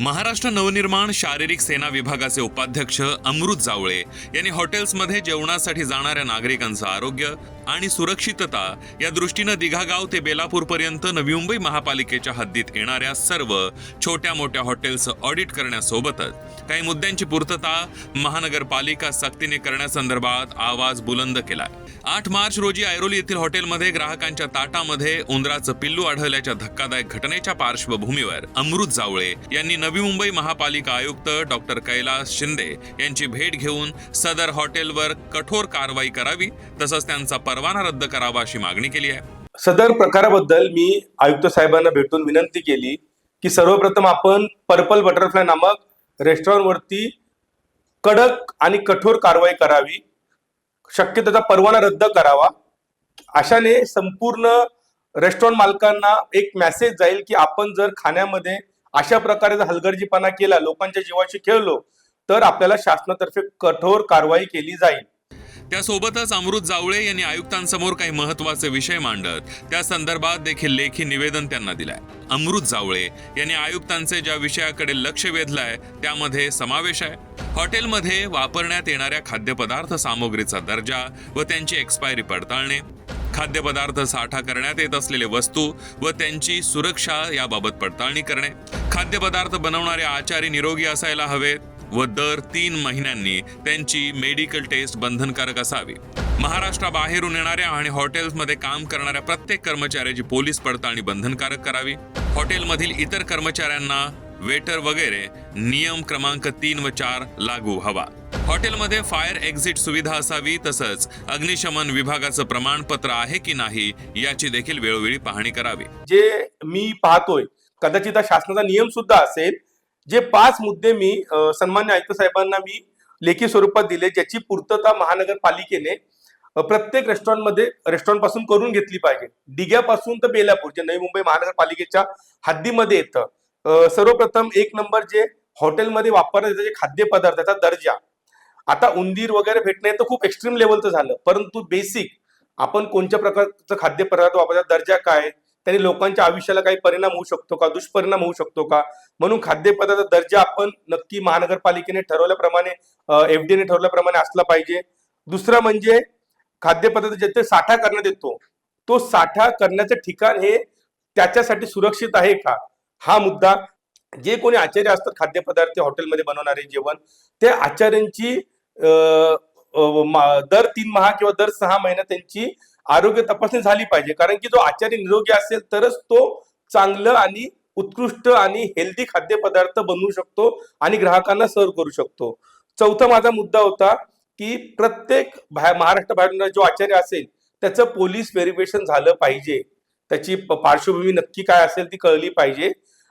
महाराष्ट्र नवनिर्माण शारीरिक सेना विभागाचे उपाध्यक्ष अमृत जावळे यांनी हॉटेल्समध्ये जेवणासाठी जाणाऱ्या नागरिकांचं आरोग्य आणि सुरक्षितता या दृष्टीनं दिघागाव ते बेलापूरपर्यंत नवी मुंबई महापालिकेच्या हद्दीत येणाऱ्या सर्व छोट्या मोठ्या हॉटेल्सचं ऑडिट करण्यासोबतच काही मुद्द्यांची पूर्तता महानगरपालिका सक्तीने करण्यासंदर्भात आवाज बुलंद केलाय. आठ मार्च रोजी ऐरोली येथील हॉटेलमध्ये ग्राहकांच्या ताटामध्ये उंदराचं पिल्लू आढळल्याच्या धक्कादायक घटनेच्या पार्श्वभूमीवर अमृत जावळे यांनी नवी मुंबई महापालिका आयुक्त डॉक्टर कैलास शिंदे यांची भेट घेऊन सदर हॉटेलवर कठोर कारवाई करावी तसंच त्यांचा परवाना रद्द करावा अशी मागणी केली आहे. सदर प्रकाराबद्दल मी आयुक्त साहेबांना भेटून विनंती केली की सर्वप्रथम आपण पर्पल बटरफ्लाय नामक रेस्टॉरंटवरती कडक आणि कठोर कारवाई करावी शक्य त्याचा परवाना रद्द करावा. अशाने संपूर्ण रेस्टॉरंट मालकांना एक मेसेज जाईल की आपण जर खाण्यामध्ये अशा प्रकारे जर हलगर्जीपणा केला लोकांच्या जीवाशी खेळलो तर आपल्याला शासनातर्फे कठोर कारवाई केली जाईल. त्यासोबतच अमृत जावळे यांनी आयुक्तांसमोर काही महत्त्वाचे विषय मांडत त्या संदर्भात देखील लेखी निवेदन त्यांना दिलाय. अमृत जावळे यांनी आयुक्तांचे ज्या विषयाकडे लक्ष वेधलाय त्यामध्ये समावेश आहे. हॉटेलमध्ये वापरण्यात येणाऱ्या खाद्यपदार्थ सामग्रीचा दर्जा व त्यांची एक्सपायरी पडताळणे खाद्यपदार्थ साठा करण्यात येत असलेले वस्तू व त्यांची सुरक्षा याबाबत पडताळणी करणे. खाद्यपदार्थ बनवणारे आचारी निरोगी असायला हवेत व दर तीन महिन्यांनी त्यांची मेडिकल टेस्ट बंधनकारक असावी. महाराष्ट्राबाहेरून येणाऱ्या आणि हॉटेल्समध्ये काम करणाऱ्या प्रत्येक कर्मचाऱ्याची पोलीस पडताळणी बंधनकारक करावी. हॉटेलमधील इतर कर्मचाऱ्यांना वेटर वगैरे नियम क्रमांक तीन व चार लागू हवा. हॉटेलमध्ये फायर एक्झिट सुविधा असावी तसंच अग्निशमन विभागाचं प्रमाणपत्र आहे की नाही याची देखील वेळोवेळी पाहणी करावी. जे मी पाहतोय कदाचित हा शासनाचा नियम सुद्धा असेल जे पाच मुद्दे मी सन्मान्य आयुक्त साहेबांना मी लेखी स्वरूपात दिले ज्याची पूर्तता महानगरपालिकेने प्रत्येक रेस्टॉरंटमध्ये रेस्टॉरंटपासून करून घेतली पाहिजे. डिग्यापासून तर बेलापूर जे नवी मुंबई महानगरपालिकेच्या हद्दीमध्ये येतं. सर्वप्रथम एक नंबर जे हॉटेलमध्ये वापरले जाते जे खाद्यपदार्थाचा दर्जा. आता उंदीर वगैरे भेटणे तर खूप एक्स्ट्रीम लेवलचं झालं. परंतु बेसिक आपण कोणत्या प्रकारचं खाद्यपदार्थ वापरतात दर्जा काय त्याने लोकांच्या आयुष्याला काही परिणाम होऊ शकतो का दुष्परिणाम होऊ शकतो का? म्हणून खाद्यपदार्थ दर्जा आपण नक्की महानगरपालिकेने ठरवल्याप्रमाणे एफडीने ठरवल्याप्रमाणे असला पाहिजे. दुसरं म्हणजे खाद्यपदार्थ जिथे साठा करण्यात येतो. तो साठा करण्याचं ठिकाण हे त्याच्यासाठी सुरक्षित आहे का? हा मुद्दा. जे कोणी आचार्य असतात खाद्यपदार्थ हॉटेलमध्ये बनवणारे जेवण ते आचार्यांची दर तीन महा किंवा दर सहा महिन्यात त्यांची आरोग्य तपासणी झाली पाहिजे. कारण की जो आचार्य निरोगी असेल तरच तो चांगलं आणि उत्कृष्ट आणि हेल्दी खाद्यपदार्थ बनवू शकतो आणि ग्राहकांना सर्व करू शकतो. चौथा माझा मुद्दा होता की प्रत्येक महाराष्ट्र बाहेरून जो आचार्य असेल त्याचं पोलीस व्हेरिफिकेशन झालं पाहिजे. त्याची पार्श्वभूमी नक्की काय असेल ती कळली पाहिजे.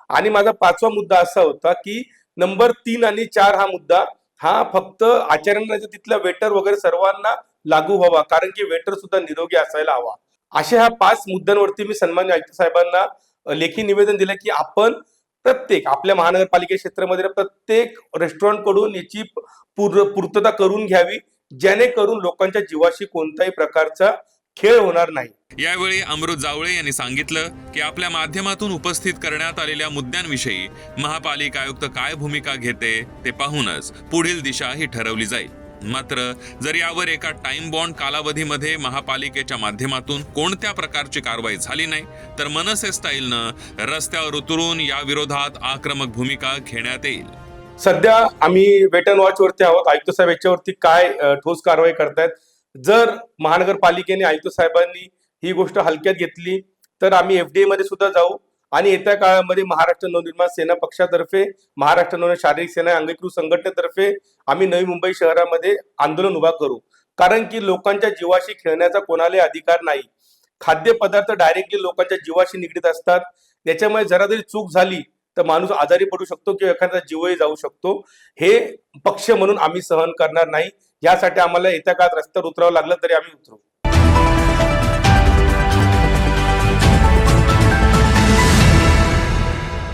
आणि माझा पाचवा मुद्दा असा होता की नंबर तीन आणि चार हा मुद्दा हा फक्त आचार्यांना तिथल्या वेटर वगैरे सर्वांना लागू व्हावा कारण की वेटर सुद्धा निरोगी असायला हवा. अशा ह्या पाच मुद्द्यांवरती मी सन्मान्य आयुक्त साहेबांना लेखी निवेदन दिलं की आपण प्रत्येक आपल्या महानगरपालिका क्षेत्रामध्ये प्रत्येक रेस्टॉरंटकडून याची पूर पूर्तता करून घ्यावी जेणेकरून लोकांच्या जीवाशी कोणत्याही प्रकारचा खेळ होणार नाही. यावेळी अमृत जावळे यांनी सांगितलं की आपल्या माध्यमातून उपस्थित करण्यात आलेल्या मुद्द्यांविषयी महापालिका आयुक्त काय भूमिका घेते ते पाहूनच पुढील दिशा ही ठरवली जाईल. मात्र जर यावर एका टाइम बॉन्ड कालावधीमध्ये महापालिकेच्या माध्यमातून कोणत्या प्रकारची कारवाई झाली नाही तर मनसे स्टाईलनं रस्त्यावर उतरून या विरोधात आक्रमक भूमिका घेण्यात येईल. सध्या आम्ही वेट अँड वॉच वरती आहोत. आयुक्त साहेब याच्यावरती काय ठोस कारवाई करतायत? जर महानगरपालिकेने आयुक्त साहेबांनी ही गोष्ट हलक्यात घेतली तर आम्ही एफडीए मध्ये सुद्धा जाऊ आणि येत्या काळामध्ये महाराष्ट्र नवनिर्माण सेना पक्षातर्फे महाराष्ट्र नवनिर्माण शारीरिक सेना अंगीकृत संघटनेतर्फे आम्ही नवी मुंबई शहरामध्ये आंदोलन उभा करू. कारण की लोकांच्या जीवाशी खेळण्याचा कोणालाही अधिकार नाही. खाद्यपदार्थ डायरेक्टली लोकांच्या जीवाशी निगडीत असतात. याच्यामुळे जरा जरी चूक झाली तर माणूस आजारी पडू शकतो किंवा एखाद्याचा जीवही जाऊ शकतो. हे पक्ष म्हणून आम्ही सहन करणार नाही. यासाठी आम्हाला येत्या काळात रस्त्यावर उतरावं लागलं तरी आम्ही उतरू.